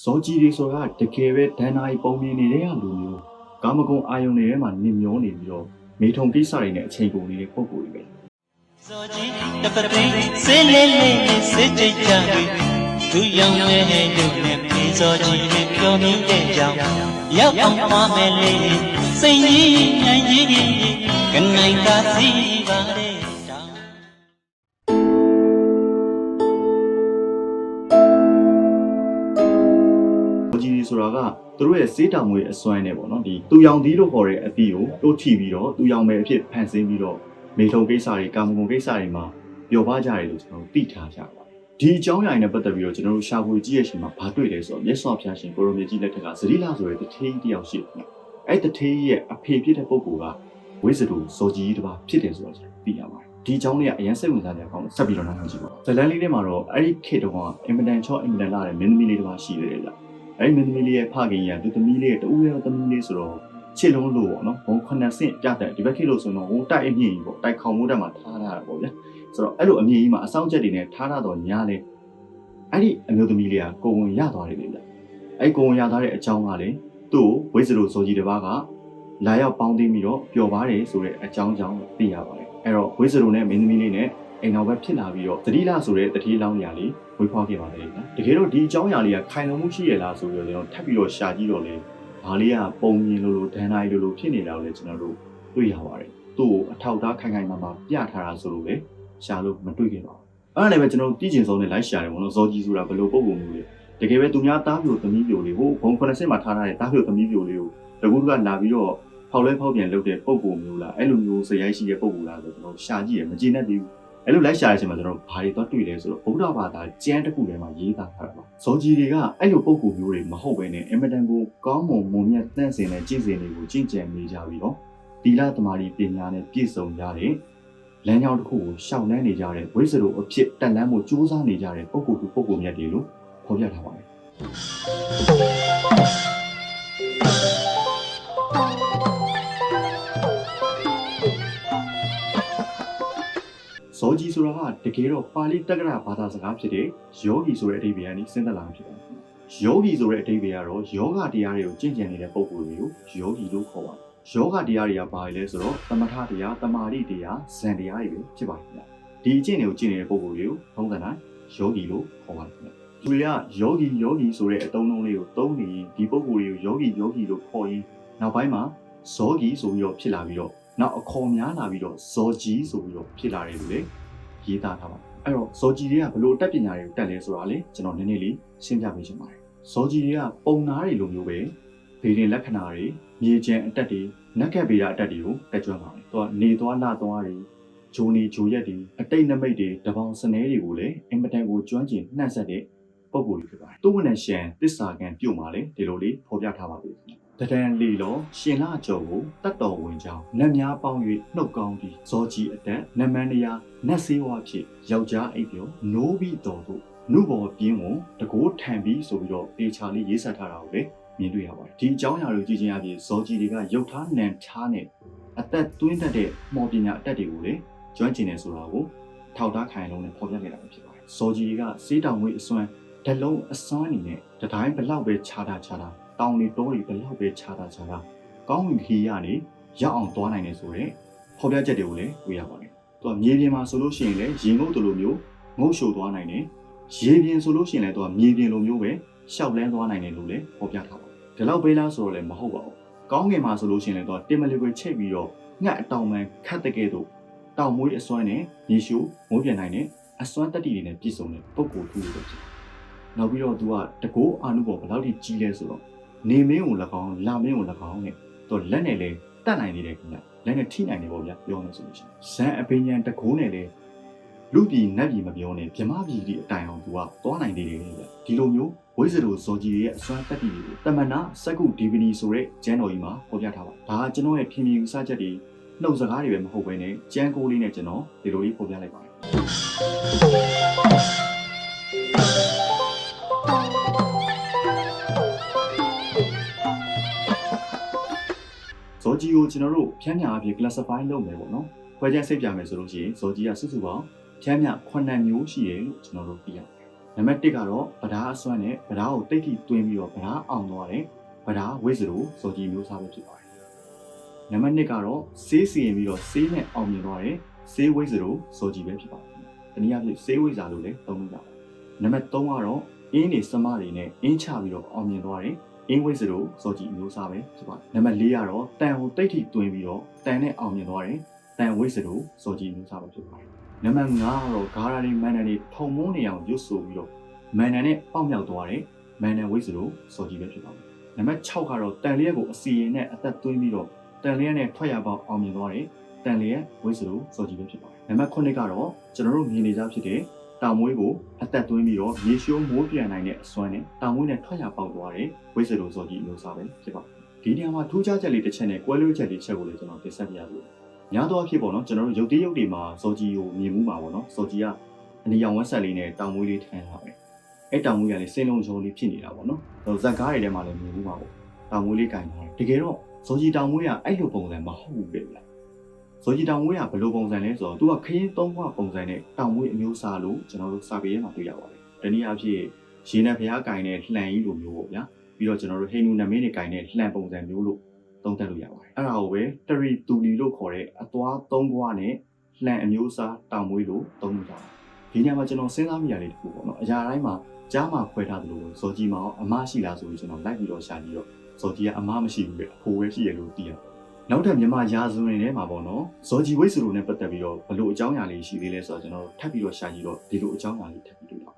ဇောကြီးတွေဆိုတာတကယ်ပဲဒန်နာရီပုံမြင်နေတဲ့လူမျိုးကာမဂုဏ်အာယုန်တွေထဲမှာနင်မျောနေပြီးတော့မိထုံကိစ္စတွေနဲ့အချိန်ကုန်နေတဲ့ပုံကိုယ်တွေပဲဇောကြီးတပတိစေးလေးလေးနဲ့စေးကြိတ်ကြပြီသူရောင်ရဲ့ဟဲ့တို့နဲ့ပြေဇောကြီးနဲ့ပျော်မြူးတဲ့ကြောင်ရောက်အောင်သွားမယ်လေစိတ်ကြီးညံကြီးကြီးကနိုင်သာစီ ဆိုတာကသူတို့ရဲ့စေးတောင်မွေအစွမ်းနဲ့ပေါ့နော်ဒီသူရောင်သီးလို့ခေါ်တဲ့အသီးကိုတိုးထီပြီးတော့သူရောင်ပဲအဖြစ်ဖန်ဆင်းပြီးတော့မိထုံကိစ္စတွေကာမဂုဏ်ကိစ္စတွေမှာပျော်ပါကြတယ်လို့ကျွန်တော်တို့သိထားကြပါဒီအကြောင်းအရာတွေနဲ့ပတ်သက်ပြီးတော့ကျွန်တော်တို့ရှာဖွေကြည့်ရရှင်မှာဘာတွေ့လဲဆိုတော့မျက်စောဖျားရှင်ကိုရိုမြကြီးလက်ထက်ကဇတိလာဆိုတဲ့တထေးတစ်ယောက်ရှိတယ်။အဲ့တထေးရဲ့အဖေဖြစ်တဲ့ပုဂ္ဂိုလ်ကဝိဇ္ဇတူဇော်ကြီးတစ်ပါးဖြစ်တယ်ဆိုတော့ကျွန်တော်သိရပါတယ်။ဒီအကြောင်းလေးကအရင်စိတ်ဝင်စားကြအောင်ဆက်ပြီးတော့နားထောင်ကြည့်ပါဦး။ဇလန်လေးထဲမှာတော့အဲ့ဒီခေတ်တုန်းကအင်မတန်ချော့အင်မတန်လာတဲ့မင်းသမီးလေးတစ်ပါးရှိတယ်ကြာ။ အဲ့ဒီမင်းသမီးလေးရဲ့ဖခင်ကြီးကသူသမီးလေးရဲ့တူရဲ့သမီးလေးဆိုတော့ချစ်လုံးလို့ပေါ့နော်။ဘုံခုနှစ်ဆင့်ပြတဲ့ဒီဘက်ခေတ်လို့ဆိုတော့ဟိုတိုက်အမြင့်ကြီးပေါ့တိုက်ခေါင်မိုးတက်မှာထားထားတာပေါ့ဗျာ။ဆိုတော့အဲ့လိုအမြင့်ကြီးမှာအဆောင်ချက်တွေနဲ့ထားထားတော့ညားလေအဲ့ဒီအမျိုးသမီးလေးကကိုဝင်ရသွားတယ်လေဗျ။အဲ့ကိုဝင်ရသွားတဲ့အကြောင်းကလေသူ့ကိုဝိဇ္ဇရိုဇော်ကြီးတစ်ပါးကလာရောက်ပေါင်းသိပြီးတော့ပျော်ပါတယ်ဆိုတဲ့အကြောင်းကြောင့်သိရပါတယ်။အဲ့တော့ဝိဇ္ဇရိုနဲ့မင်းသမီးလေးနဲ့ အိမ်တော်ပဲဖြစ်လာပြီးတော့သတိလာဆိုတဲ့တတိလောင်းညာလေးဝေဖွားခဲ့ပါတယ်ဗျာ။တကယ်တော့ဒီအကြောင်းအရာလေးကခိုင်လုံမှုရှိရလားဆိုပြီးတော့ကျွန်တော်ထပ်ပြီးတော့ရှာကြည့်တော့လေဘာလေးကပုံမြင်လို့လို့ဒန်နိုင်လို့လို့ဖြစ်နေတာကိုလည်းကျွန်တော်တို့တွေ့ရပါတယ်။သူ့ကိုအထောက်အထားခိုင်ခိုင်မာမာပြထားတာဆိုလို့လေရှာလို့မတွေ့ခဲ့ပါဘူး။အဲ့ဒါလည်းပဲကျွန်တော်တို့တည်ကျင်ဆုံးနဲ့လိုက်ရှာတယ်ဘောနော်ဇော်ကြီးဆိုတာဘယ်လိုပုံပုံမျိုးလဲ။တကယ်ပဲသူများတားပြိုသမီးပြိုလေးဟိုဘုံ80မှာထားထားတဲ့တားပြိုသမီးပြိုလေးကိုတကူကလာပြီးတော့ဖောက်လဲဖောက်ပြန်လုပ်တဲ့ပုံပုံမျိုးလားအဲ့လိုမျိုးစရိုက်ရှိတဲ့ပုံပုံလားဆိုတော့ကျွန်တော်ရှာကြည့်ရမကျေနပ်သေးဘူး။ အဲ့လိုလိုက်ရှာရတဲ့အချိန်မှာကျွန်တော်ဘာတွေတော့တွေ့လဲဆိုတော့ဗုဒ္ဓဘာသာကျမ်းတစ်ခုထဲမှာရေးသားထားတာပါ။ဇော်ကြီးတွေကအဲ့လိုပုံပုံမျိုးတွေမဟုတ်ဘဲနဲ့အင်မတန်ကိုကောင်းမွန်မွန်မြတ်တန့်စင်တဲ့ကျင့်စဉ်တွေကိုကျင့်ကြံနေကြပြီးတော့ဒီလသမารီပညာနဲ့ပြည့်စုံကြတဲ့လမ်းကြောင်းတစ်ခုကိုရှောင်လန်းနေကြတဲ့ဝိဇ္ဇရိုအဖြစ်တက်လန်းမှုစူးစမ်းနေကြတဲ့ပုံပုံသူပုံပုံမြတ်တွေလို့ဖော်ပြထားပါတယ်။ ဇောကြီးဆိုတာကတကယ်တော့ပါဠိတက္ကရာဘာသာစကားဖြစ်တဲ့ယောဂီဆိုတဲ့အဓိပ္ပာယ်ကနေစဉ်းသက်လာတာဖြစ်ပါတယ်။ယောဂီဆိုတဲ့အဓိပ္ပာယ်ကတော့ယောဂတရားတွေကိုကျင့်ကြံနေတဲ့ပုံစံတွေကိုယောဂီလို့ခေါ်ပါတယ်။ယောဂတရားတွေကဘာလဲဆိုတော့သမထတရား၊တမာတိတရား၊ဇန်တရားတွေပဲဖြစ်ပါတယ်ခင်ဗျ။ဒီအကျင့်တွေကိုကျင့်နေတဲ့ပုံစံတွေကိုထုံးစံတိုင်းယောဂီလို့ခေါ်ပါတယ်ခင်ဗျ။သူတွေကယောဂီယောဂီဆိုတဲ့အသုံးအနှုန်းလေးကိုသုံးနေရင်ဒီပုံစံတွေကိုယောဂီယောဂီလို့ခေါ်ရင်နောက်ပိုင်းမှာဇောဂီဆိုပြီးတော့ဖြစ်လာပြီးတော့ နောက်အခေါ်များလာပြီးတော့ဇောကြီးဆိုပြီးတော့ဖြစ်လာတယ်လို့လေရေးသားထားပါတယ်အဲ့တော့ဇော်ကြီးတွေကဘလို့တက်ပညာတွေကိုတက်လဲဆိုတာလေကျွန်တော်နည်းနည်းလေးရှင်းပြပေးချင်ပါတယ်ဇော်ကြီးတွေကပုံနာတွေလိုမျိုးပဲဗေဒင်လက္ခဏာတွေမြေကျန်အတက်တွေနက်ကက်ဗေဒအတက်တွေကိုတက်ကြွပါတယ်သူကနေသွားလာသွားတွေဂျိုနီဂျိုရက်တွေအတိတ်နမိတ်တွေတပေါင်းစနဲတွေကိုလည်းအင်မတန်ကိုကျွမ်းကျင်နှံ့ဆက်တဲ့ပုံကိုယ်တွေဖြစ်ပါတယ်သူ့ဝန်နဲ့ရှန်တစ္ဆာကံပြုတ်มาလေဒီလိုလေးဖော်ပြထားပါပြီ တဒံလီလောရှင်လာကျော်ကိုတတ်တော်ဝင်ကြောင်းနတ်များပေါင်း၍နှုတ်ကောင်းပြီးဇောကြီးအတက်နမန်နရာနတ်စေးဝါဖြစ်ယောက်ျားအိပ်ပြောနိုးပြီးတော်တို့နုဘော်ပြင်းကိုတကိုးထန်ပြီးဆိုပြီးတော့ပေချာလေးရေးဆက်ထားတာကိုလည်းမြင်တွေ့ရပါတယ်ဒီအကြောင်းအရာတွေကိုကြည့်ချင်းအပြင်ဇောကြီးတွေကရုပ်ထားနံထားနဲ့အသက်သွင်းတတ်တဲ့မော်ပညာအတက်တွေကိုလည်းကျွမ်းကျင်နေဆိုတာကိုထောက်ထားခိုင်လုံးနဲ့ဖော်ပြခဲ့တာပဲဖြစ်ပါတယ်ဇောကြီးတွေကစေးတောင်ဝေးအစွမ်းဓလုံးအစွမ်းအနေနဲ့တတိုင်းဘလောက်ပဲခြားတာခြားတာ တောင်တွေတိုးတွေဘလောက်ပဲခြားတာခြားတာကောင်းဝင်ခီးရနေရောက်အောင်သွားနိုင်တယ်ဆိုတော့ဖော်ပြချက်တွေကိုလည်းတွေ့ရပါတယ်သူကမြေပြင်မှာဆိုလို့ရှိရင်လည်းရင်ငုတ်တလိုမျိုးငုတ်ရှို့သွားနိုင်တယ်ရေပြင်ဆိုလို့ရှိရင်လည်းသူကမြေပြင်လိုမျိုးပဲရှောက်လန်းသွားနိုင်တယ်လို့လည်းဖော်ပြထားပါတယ်ဒီလောက်ပေးလားဆိုတော့လည်းမဟုတ်ပါဘူးကောင်းငင်မှာဆိုလို့ရှိရင်လည်းသူကတင်မလီကိုချိတ်ပြီးတော့ငှက်အတောင်ပံခတ်တဲ့ကဲ့သို့တောင်မွေးအစွမ်းနဲ့ရေရှိုးမိုးပြန်နိုင်တဲ့အစွမ်းတက်တီတွေနဲ့ပြည့်စုံတဲ့ပုံကိုယ်ထူးလို့ဖြစ်နောက်ပြီးတော့သူကတကိုးအာနုဘောဘယ်လောက်ထိကြီးလဲဆိုတော့ နေမင်းကို၎င်းလာမင်းကို၎င်းနဲ့သူလက်နဲ့လေတတ်နိုင်နေတယ်ခင်ဗျလက်နဲ့ထိနိုင်တယ်ပေါ့ဗျာပြောမယ်ဆိုလို့ရှိရင်ဇန်အပင်ညာတကိုးနဲ့လေလူပြည်နတ်ပြည်မပြောနဲ့မြမပြည်ဒီအတိုင်အောင်သူကသွားနိုင်နေတယ်ဗျဒီလိုမျိုးဝိဇ္ဇရိုဇော်ကြီးရဲ့အစွမ်းတက်တီတွေကိုတမနာစက္ကုဒီဗနီဆိုတဲ့ကျမ်းတော်ကြီးမှာဖော်ပြထားပါဒါကကျွန်တော်ရဲ့ထင်မြင်ယူဆချက်တွေနှုတ်စကားတွေပဲမဟုတ်ဘဲနဲ့ကျမ်းကိုးလေးနဲ့ကျွန်တော်ဒီလိုလေးဖော်ပြလိုက်ပါတယ် ဇော်ကြီးကိုကျွန်တော်တို့ဖြန်းညာအဖြစ် classify လုပ်မယ်ပေါ့နော်ခွဲခြားစိတ်ပြမယ်ဆိုလို့ရှိရင်ဇော်ကြီးကစုစုပေါင်းဖြန်းညာ9မျိုးရှိတယ်လို့ကျွန်တော်တို့သိရတယ်နံပါတ်1ကတော့ဗဒါအစွမ်းနဲ့ဗဒါကိုတိတ်ထိတွင်းပြီးတော့ဗဒါအောင်သွားတယ်ဗဒါဝိဇ္ဇရိုစောကြီးမျိုးစားပဲဖြစ်ပါတယ်နံပါတ်2ကတော့ဆေးစီရင်ပြီးတော့ဆေးနဲ့အောင်မြင်သွားတယ်ဆေးဝိဇ္ဇရိုစောကြီးပဲဖြစ်ပါတယ်တနည်းအားဖြင့်ဆေးဝိဇ္ဇာလို့လည်းသုံးလို့ရတယ်နံပါတ်3ကတော့အင်းနေစမတွေနဲ့အင်းချပြီးတော့အောင်မြင်သွားတယ် အင်းဝိဇ္ဇရိုစောကြီးမျိုးစားပဲဖြစ်ပါတယ်နံပါတ်4ကတော့တန်ကိုတိတ်ထိတွင်းပြီးတော့တန်နဲ့အောင်မြင်သွားတယ်တန်ဝိဇ္ဇရိုစောကြီးမျိုးစားပဲဖြစ်ပါတယ်နံပါတ်5ကတော့ဂါရာတွေမန်နန်တွေထုံမုန်းနေအောင်ရွတ်ဆိုပြီးတော့မန်နန်နဲ့ပေါက်မြောက်သွားတယ်မန်နန်ဝိဇ္ဇရိုစောကြီးပဲဖြစ်ပါတယ်နံပါတ်6ကတော့တန်လျက်ကိုအစီရင်နဲ့အသက်သွင်းပြီးတော့တန်လျက်နဲ့ထွက်ရပေါက်အောင်မြင်သွားတယ်တန်လျက်ဝိဇ္ဇရိုစောကြီးပဲဖြစ်ပါတယ်နံပါတ်9ကတော့ကျွန်တော်တို့မြင်နေကြဖြစ်တဲ့ တောင်မွေးကိုအသက်သွင်းပြီးတော့မြေရှိုးမိုးပြန်နိုင်တဲ့အစွမ်းနဲ့တောင်မွေးနဲ့ထွက်ရပေါက်သွားတယ်ဝိဇ္ဇရိုစောကြီးအမျိုးအစားပဲဖြစ်ပါတယ်ဒီနေရာမှာထူးခြားချက်လေးတစ်ချက်နဲ့ကွဲလွဲချက်လေးတစ်ချက်ကိုလည်းကျွန်တော်တင်ဆက်ပြရလို့များသောအားဖြင့်ပေါ့နော်ကျွန်တော်တို့ရုပ်တရက်ရုပ်တွေမှာစောကြီးကိုမြင်မှုမှာပေါ့နော်စောကြီးကအနီရောင်ဝက်ဆက်လေးနဲ့တောင်မွေးလေးထမ်းထားတယ်အဲ့တောင်မွေးကလည်းစိတ်လုံးချုံလေးဖြစ်နေတာပေါ့နော်ဟိုဇက်ကားတွေထဲမှာလည်းမြင်မှုမှာပေါ့တောင်မွေးလေးကင်ထားတယ်တကယ်တော့စောကြီးတောင်မွေးကအဲ့လိုပုံစံမဟုတ်ဘူးလေ ဗျာစောကြီးတောင်မွေးကဘယ်လိုပုံစံလဲဆိုတော့သူကခရင်သုံးခွပုံစံနဲ့တောင်မွေးအမျိုးအစားလို့ကျွန်တော်တို့စာပေထဲမှာတွေ့ရပါတယ်တနည်းအားဖြင့်ရေနံဖျားကင်တဲ့လှန်ကြီးလိုမျိုးပေါ့ဗျာပြီးတော့ကျွန်တော်တို့ဟိန္ဒူနမင်းတွေကင်တဲ့လှန်ပုံစံမျိုးလို့သုံးသပ်လို့ရပါတယ်အဲ့ဒါကိုပဲတရီတူလီလို့ခေါ်တဲ့အသွားသုံးခွနဲ့လှန်အမျိုးအစားတောင်မွေးလို့သုံးလို့ရတယ်ဒီညမှာကျွန်တော်စဉ်းစားမိရတဲ့တခုပေါ့နော်အရာတိုင်းမှာကြားမှာခွဲထားသလိုဇော်ကြီးမအောင်အမရှိလားဆိုပြီးကျွန်တော်လိုက်ပြီးတော့ရှာကြည့်တော့ဇော်ကြီးကအမမရှိဘူးလေအဖိုးပဲရှိရလို့သိရတယ် နောက်ထပ်မြန်မာရာဇဝင်တွေထဲမှာပေါ့နော်ဇော်ကြီးဝိတ်ဆူလိုနဲ့ပတ်သက်ပြီးတော့ဘလို့အကြောင်းအရာလေးရှိသေးလဲဆိုတော့ကျွန်တော်ထပ်ပြီးတော့ရှာကြည့်တော့ဒီလိုအကြောင်းအရာလေးထပ်ပြီးတွေ့တော့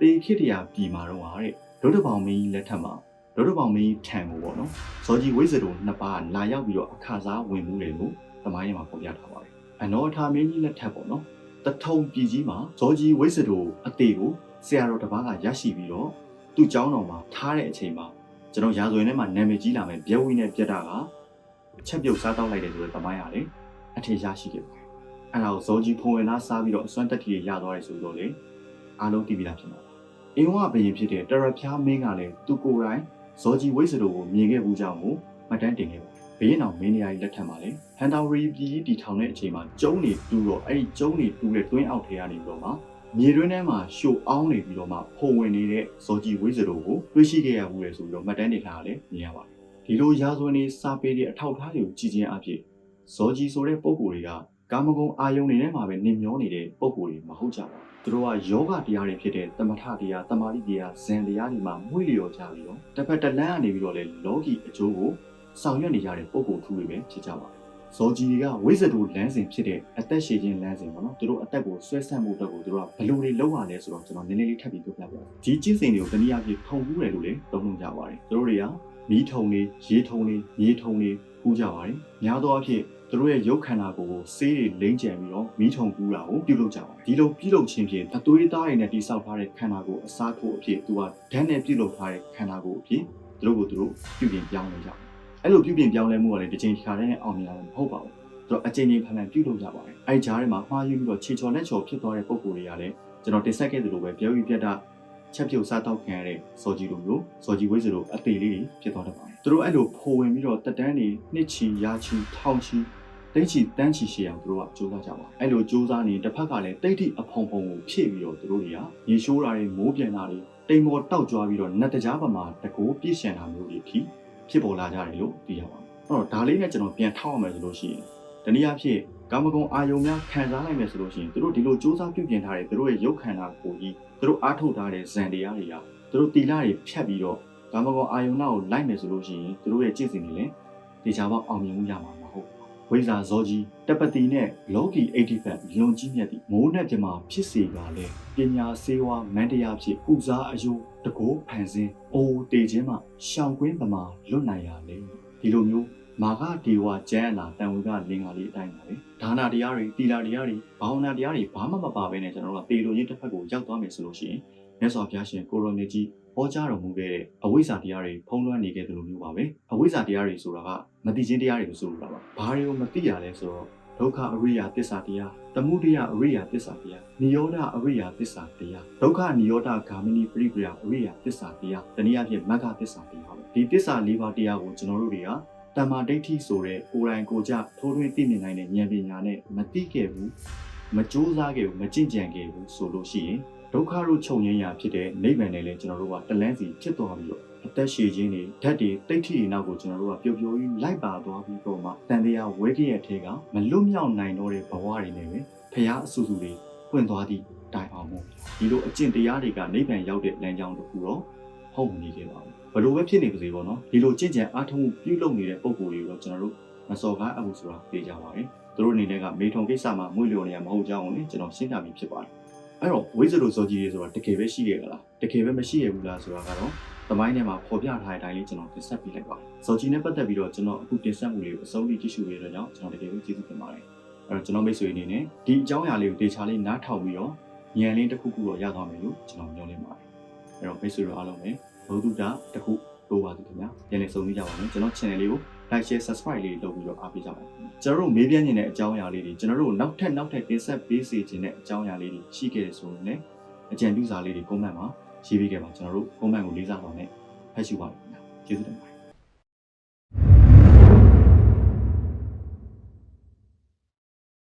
တေခိတရာပြည်မှာတော့ဟာတဲ့ဒုဒဘောင်မင်းကြီးလက်ထက်မှာဒုဒဘောင်မင်းကြီးထံကိုပေါ့နော်ဇော်ကြီးဝိဇ္ဇရိုနှစ်ပါးလာရောက်ပြီးတော့အခါစားဝင်မှုတယ်လို့သမိုင်းထဲမှာဖော်ပြထားပါတယ်အနောထာမင်းကြီးလက်ထက်ပေါ့နော် တထုံပြည်ကြီးမှာဇောကြီးဝိဇ္ဇတို့အတေကိုဆရာတော်တစ်ပါးကရရှိပြီးတော့သူ့ကျောင်းတော်မှာထားတဲ့အချိန်မှာကျွန်တော်ရာဇဝင်ထဲမှာနာမည်ကြီးလာမယ်ပြက်ဝီနဲ့ပြက်တာကချက်ပြုတ်စားတောက်လိုက်တယ်ဆိုတဲ့သမိုင်းရတယ်အထင်ရှားရှိခဲ့ပါတယ်။အဲ့ဒါကိုဇောကြီးဖုံဝင်လားစားပြီးတော့အစွမ်းတက်တီရသွားတယ်ဆိုတော့လေအားလုံးသိပြီလားဖြစ်မှာပါ။အင်းဝဘရင်ဖြစ်တဲ့တရဖျားမင်းကလည်းသူကိုယ်တိုင်ဇောကြီးဝိဇ္ဇတို့ကိုမြင်ခဲ့ဘူးကြောင့်မှတ်တမ်းတင်ခဲ့ပါ ဘရင်တော်မင်းတရားကြီးလက်ထက်မှာလည်းဟန်တာဝရီပြည်ကြီးတီထောင်တဲ့အချိန်မှာကျုံးနေတူတော့အဲ့ဒီကျုံးနေတူတဲ့တွင်းအောက်ထဲကနေပြီးတော့မှမြေတွင်းထဲမှာရှို့အောင်းနေပြီးတော့မှဖုံဝင်နေတဲ့ဇော်ကြီးဝိစရိုကိုတွေ့ရှိခဲ့ရဘူးလေဆိုပြီးတော့မှတ်တမ်းတင်ထားတာလည်းမြင်ရပါတယ်ဒီလိုရာဇဝင်တွေစာပေတွေအထောက်အထားတွေကိုကြည်ချင်းအဖြစ်ဇော်ကြီးဆိုတဲ့ပုံကိုယ်တွေကကာမဂုဏ်အာယုန်တွေထဲမှာပဲနေမျောနေတဲ့ပုံကိုယ်တွေမဟုတ်ကြပါဘူးသူတို့ကယောဂတရားတွေဖြစ်တဲ့တမထတရားတမာတိတရားဇန်တရားတွေမှာမွေ့လျော်ကြပြီးတော့တစ်ဖက်တစ်လမ်းကနေပြီးတော့လေလောကီအကျိုးကို ဆောင်ရွက်နေကြတဲ့ပုံကိုယ်ထူတွေပဲဖြစ်ကြပါတယ်ဇောကြီးတွေကဝိဇ္ဇတူလမ်းစဉ်ဖြစ်တဲ့အသက်ရှည်ခြင်းလမ်းစဉ်ပေါ့နော်သူတို့အသက်ကိုဆွဲဆန့်မှုအတွက်ကိုသူတို့ကဘယ်လိုတွေလုပ်ရလဲဆိုတော့ကျွန်တော်နည်းနည်းလေးထပ်ပြီးပြောပြပါမယ်ဒီကျင့်စဉ်တွေကိုတနည်းအားဖြင့်ထုံကူးတယ်လို့လည်းသုံးလို့ကြပါတယ်သူတို့တွေကမီးထုံတွေရေထုံတွေမြေထုံတွေကူးကြပါတယ်များသောအားဖြင့်သူတို့ရဲ့ရုပ်ခန္ဓာကိုယ်ကိုဆေးတွေလိမ့်ကြံပြီးတော့မီးထုံကူးတာကိုပြုလုပ်ကြပါတယ်ဒီလိုပြုလုပ်ခြင်းဖြင့်အသွေးသားတွေနဲ့တိဆောက်ထားတဲ့ခန္ဓာကိုယ်အစားထိုးအဖြစ်သူကဓာတ်နဲ့ပြုလုပ်ထားတဲ့ခန္ဓာကိုယ်အဖြစ်သူတို့ကိုသူတို့ပြုပြင်ပြောင်းလဲကြတယ် အဲ့လိုပြုပြင်ပြောင်းလဲမှုကလည်းတစ်ချိန်တစ်ခါတည်းနဲ့အောင်မြင်တာမဟုတ်ပါဘူးသူတို့အချိန်ချင်းဖန်ဖန်ပြုလုပ်ကြပါတယ်အဲ့ဒီကြားထဲမှာမှားယွင်းပြီးတော့ခြေချော်လက်ချော်ဖြစ်သွားတဲ့ပုံကိုယ်တွေကလည်းကျွန်တော်တင်ဆက်ခဲ့သလိုပဲပြောပြီးပြတ်တာချက်ပြုတ်စားတော့ခံရတဲ့စော်ကြီးလိုမျိုးစော်ကြီးဝိဇ္ဇလိုအသေးလေးတွေဖြစ်သွားတတ်ပါတယ်သူတို့အဲ့လိုဖိုးဝင်ပြီးတော့တက်တန်းနေနှစ်ချီရာချီထောင်ချီတိတ်ချီတန်းချီရှေအောင်သူတို့ကစူးစမ်းကြပါတယ်အဲ့လိုစူးစမ်းနေတစ်ဖက်ကလည်းတိတ်တိအဖုံဖုံကိုဖြည့်ပြီးတော့သူတို့တွေကရေရှိုးတာတွေမိုးပြန်တာတွေတိမ်မောတောက်ကြွားပြီးတော့နတ်တကြားပမာတကိုးပြည့်ရှံတာမျိုးတွေအထိ ဖြစ်ပေါ်လာကြတယ်လို့သိရပါတယ်အဲ့တော့ဒါလေးနဲ့ကျွန်တော်ပြန်ထောက်ရမယ်ဆိုလို့ရှိရင်တနည်းအားဖြင့်ကာမဂုဏ်အာယုံများခံစားနိုင်မယ်ဆိုလို့ရှိရင်သူတို့ဒီလိုစူးစမ်းပြုပြင်ထားတဲ့သူတို့ရဲ့ရုပ်ခန္ဓာကိုယ်ကြီးသူတို့အားထုတ်ထားတဲ့ဇန်တရားတွေကသူတို့တီလာတွေဖြတ်ပြီးတော့ကာမဂုဏ်အာယုံနာကိုလိုက်မယ်ဆိုလို့ရှိရင်သူတို့ရဲ့ကြည့်စင်တွေလည်းဒီချာပေါက်အောင်မြင်မှုရမှာမဟုတ်ဘူး ဝိဇာဇောကြီးတပတိနဲ့လောကီအိဋ္ဌိဖတ်လွန်ကြီးမြတ်သည့်မိုးနဲ့ပြမဖြစ်စေကလည်းပညာစေဝါမန္တရားဖြင့်ကုစားအယုတကိုးဖန်ဆင်းအိုးတေခြင်းမှရှောင်ကွင်းပမာလွတ်နိုင်ရလေဒီလိုမျိုးမာဂဒေဝကျမ်းအနာတန်ဝေကလင်္ကာလေးအတိုင်းပါပဲဒါနာတရားတွေတီလာတရားတွေဘာဝနာတရားတွေဘာမှမပါဘဲနဲ့ကျွန်တော်တို့ကတေလိုချင်းတစ်ဖက်ကိုရောက်သွားမယ်ဆိုလို့ရှိရင် မြတ်စွာဘုရားရှင်ကိုရိုနီကြီးဟောကြားတော်မူခဲ့တဲ့အဝိဇ္ဇာတရားတွေဖုံးလွှမ်းနေခဲ့တယ်လို့မျိုးပါပဲအဝိဇ္ဇာတရားတွေဆိုတာကမသိချင်းတရားတွေကိုဆိုလိုတာပါဘာတွေကိုမသိရလဲဆိုတော့ဒုက္ခအရိယာသစ္စာတရားသမုဒယအရိယာသစ္စာတရားနိရောဓအရိယာသစ္စာတရားဒုက္ခနိရောဓဂာမိနိပရိပရာအရိယာသစ္စာတရားတနည်းအားဖြင့်မဂ္ဂသစ္စာတရားပဲဒီသစ္စာ၄ပါးတရားကိုကျွန်တော်တို့တွေကတမ္မာဒိဋ္ဌိဆိုတဲ့ကိုယ်တိုင်ကိုယ်ကြထိုးထွင်းသိမြင်နိုင်တဲ့ဉာဏ်ပညာနဲ့မသိခဲ့ဘူးမကြိုးစားခဲ့ဘူးမကြင်ကြံခဲ့ဘူးဆိုလို့ရှိရင် ဒုက္ခတို့ချုပ်ငြိမ်းရာဖြစ်တဲ့နိဗ္ဗာန်နဲ့လည်းကျွန်တော်တို့ကတလန်းစီဖြစ်သွားပြီးတော့အသက်ရှည်ခြင်းတွေဓာတ်တွေတိတ်ထိတွေနောက်ကိုကျွန်တော်တို့ကပျော်ပျော်ကြီးလိုက်ပါသွားပြီးတော့မှတန်တရားဝဲကြရဲ့ထဲကမလွတ်မြောက်နိုင်တော့တဲ့ဘဝတွေနဲ့ပဲဖရာအဆူဆူတွေပွင့်သွားသည့်တိုင်အောင်မို့ဒီလိုအကျင့်တရားတွေကနိဗ္ဗာန်ရောက်တဲ့လမ်းကြောင်းတစ်ခုတော့ဟုတ်မနေခဲ့ပါဘူးဘလို့ပဲဖြစ်နေပါစေပေါ့နော်ဒီလိုကျင့်ကြံအားထုတ်မှုပြုလုပ်နေတဲ့ပုံကိုယ်တွေကိုတော့ကျွန်တော်တို့မစော်ကားအပ်ဘူးဆိုတာသိကြပါရဲ့သူတို့အနေနဲ့ကမေထုံကိစ္စမှာမွေ့လျော်နေရမဟုတ်ကြောင်းကိုလည်းကျွန်တော်ရှင်းပြပြီးဖြစ်ပါတယ် အဲ့တော့ဝိဇ္ဇလိုစောကြီးတွေဆိုတာတကယ်ပဲရှိခဲ့ကြလားတကယ်ပဲမရှိရဘူးလားဆိုတာကတော့သမိုင်းထဲမှာပေါ်ပြထားတဲ့အတိုင်းလေးကျွန်တော်တင်ဆက်ပေးလိုက်ပါတယ်စောကြီးနဲ့ပတ်သက်ပြီးတော့ကျွန်တော်အခုတင်ဆက်မှုလေးကိုအဆုံးထိကြည့်ရှုပေးတဲ့ကြောင့်ကျွန်တော်တကယ်ပဲကျေးဇူးတင်ပါတယ်အဲ့တော့ကျွန်တော်မိတ်ဆွေအနေနဲ့ဒီအကြောင်းအရာလေးကိုတေချာလေးနားထောင်ပြီးတော့ဉာဏ်လေးတစ်ခုခုတော့ရသွားမယ်လို့ကျွန်တော်မျှော်လင့်ပါတယ်အဲ့တော့မိတ်ဆွေတို့အားလုံးပဲဘုဒ္ဓတာတစ်ခုလိုပါသူခင်ဗျာပြန်လည်ဆုံကြပါမယ်ကျွန်တော် channel လေးကို like share subscribe လေးလုပ်ပြီးတော့အားပေးကြပါဦးကျွန်တော်တို့မေးပြနေတဲ့အကြောင်းအရာလေးတွေကျွန်တော်တို့နောက်ထပ်နောက်ထပ်တင်ဆက်ပေးစေခြင်းတဲ့အကြောင်းအရာလေးတွေရှိခဲ့တယ်ဆိုရင်လည်းအကြံပြုစာလေးတွေ comment မှာရေးပေးခဲ့ပါကျွန်တော်တို့ comment ကိုလေးစားပါနဲ့ဖတ်ရှုပါမယ်ခင်ဗျာကျေးဇူးတင်ပါတယ်